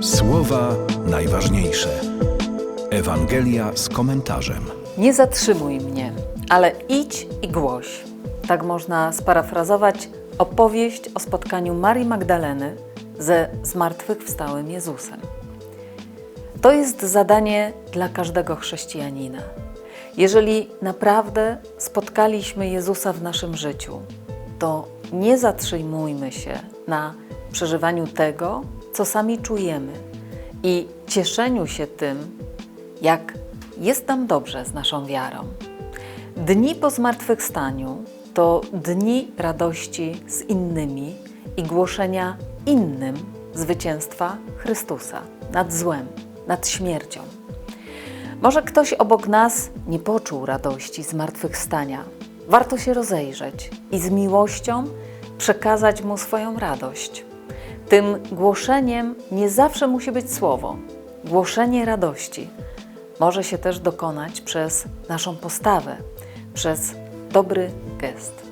Słowa najważniejsze. Ewangelia z komentarzem. Nie zatrzymuj mnie, ale idź i głoś. Tak można sparafrazować opowieść o spotkaniu Marii Magdaleny ze zmartwychwstałym Jezusem. To jest zadanie dla każdego chrześcijanina. Jeżeli naprawdę spotkaliśmy Jezusa w naszym życiu, to nie zatrzymujmy się na przeżywaniu tego, co sami czujemy i cieszeniu się tym, jak jest nam dobrze z naszą wiarą. Dni po zmartwychwstaniu to dni radości z innymi i głoszenia innym zwycięstwa Chrystusa nad złem, nad śmiercią. Może ktoś obok nas nie poczuł radości zmartwychwstania. Warto się rozejrzeć i z miłością przekazać mu swoją radość. Tym głoszeniem nie zawsze musi być słowo. Głoszenie radości może się też dokonać przez naszą postawę, przez dobry gest.